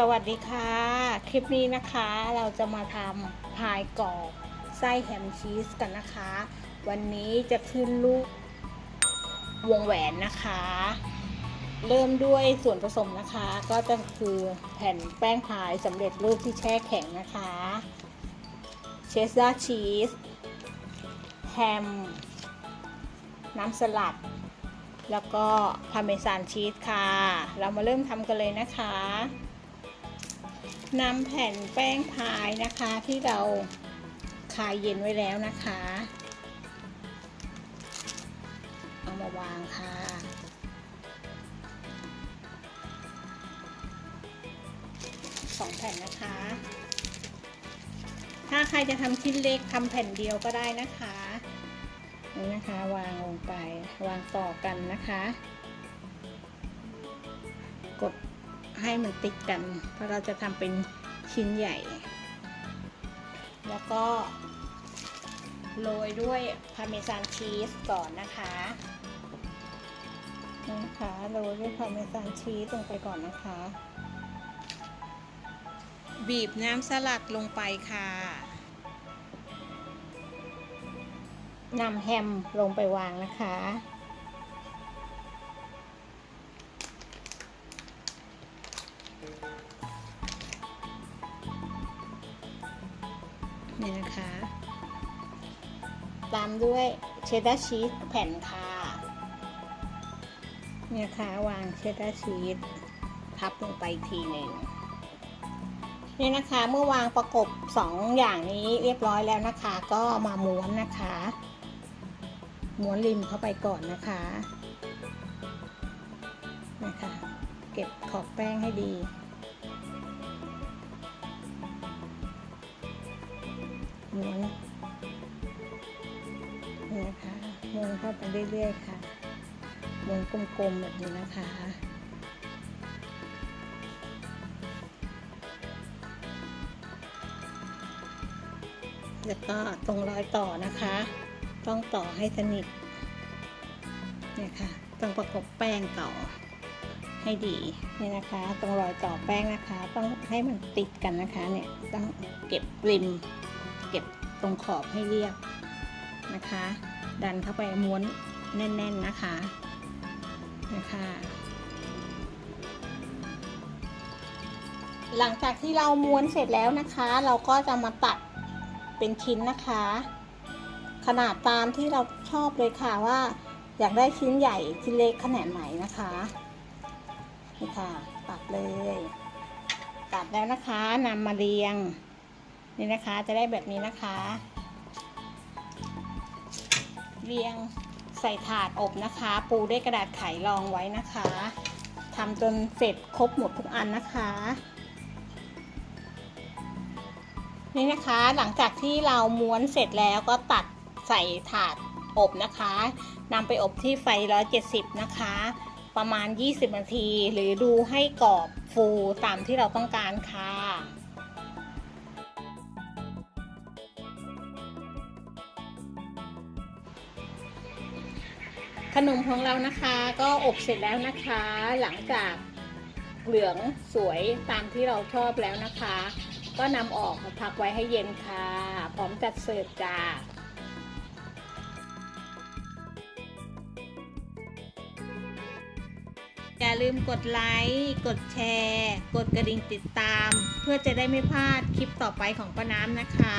สวัสดีค่ะ คลิปนี้นะคะเราจะมาทำพายกรอบไส้แฮมชีสกันนะคะ วันนี้จะขึ้นลูกวงแหวนนะคะ เริ่มด้วยส่วนผสมนะคะ ก็จะคือแผ่นแป้งพายสำเร็จรูปที่แช่แข็งนะคะเชสดาร์ชีสแฮม น้ำสลัด แล้วก็พาเมซานชีสค่ะ เรามาเริ่มทำกันเลยนะคะ นำแผ่นแป้งพายนะคะที่เราคายเย็นไว้แล้วนะคะ เอามาวางค่ะ สองแผ่นนะคะ ถ้าใครจะทำชิ้นเล็กทำแผ่นเดียวก็ได้นะคะนี่นะคะวางลงไปวางต่อกันนะคะ กด ให้มันติดกัน เพราะเราจะทำเป็นชิ้นใหญ่ แล้วก็โรยด้วยพาเมซานชีสก่อนนะคะนะคะโรยด้วยพาเมซานชีสลงไปก่อนนะคะ บีบน้ำสลัดลงไปค่ะนำแฮมลงไปวางนะคะ นี่นะคะ ตามด้วยเชดดาร์ชีสแผ่นค่ะนี่นะคะวางเชดดาร์ชีสทับลงไปอีกทีหนึ่งนี่นะคะเมื่อวางประกบสองอย่างนี้เรียบร้อยแล้วนะคะ ก็มาม้วนนะคะม้วนริมเข้าไปก่อนนะคะนะคะ เก็บขอบแป้งให้ดี ม้วนนี่นะคะม้วนเข้าไปเรื่อยๆค่ะม้วนกลมๆแบบนี้นะคะแล้วก็ตรงรอยต่อนะคะ ต้องต่อให้สนิทเนี่ยค่ะต้องประกบแป้งต่อให้ดีเนี่ยนะคะตรงรอยต่อแป้งนะคะ ต้องให้มันติดกันนะคะเนี่ยต้องเก็บริม เก็บตรงขอบให้เรียบนะคะ ดันเข้าไปม้วนแน่น ๆนะคะนะคะหลังจากที่เราม้วนเสร็จแล้วนะคะ เราก็จะมาตัดเป็นชิ้นนะคะ ขนาดตามที่เราชอบเลยค่ะว่า อยากได้ชิ้นใหญ่ชิ้นเล็กขนาดไหนนะคะนี่ค่ะตัดเลย ตัดแล้วนะคะนำมาเรียง นี่นะคะจะได้แบบนี้นะคะ เรียงใส่ถาดอบนะคะ ปูด้วยกระดาษไขรองไว้นะคะทำจนเสร็จครบหมดทุกอันนะคะ นี่นะคะหลังจากที่เราม้วนเสร็จแล้วก็ตัดใส่ถาดอบนะคะนำไปอบที่ไฟ 170 นะคะ ประมาณ 20 นาที หรือดูให้กรอบฟูตามที่เราต้องการค่ะ ขนมของเรานะคะก็อบเสร็จแล้วนะคะ หลังจากเหลืองสวยตามที่เราชอบแล้วนะคะ ก็นำออกมาพักไว้ให้เย็นค่ะ พร้อมจัดเสิร์ฟจ้าอย่าลืมกดไลค์ กดแชร์ กดกระดิ่งติดตาม เพื่อจะได้ไม่พลาดคลิปต่อไปของป้าน้ำนะคะ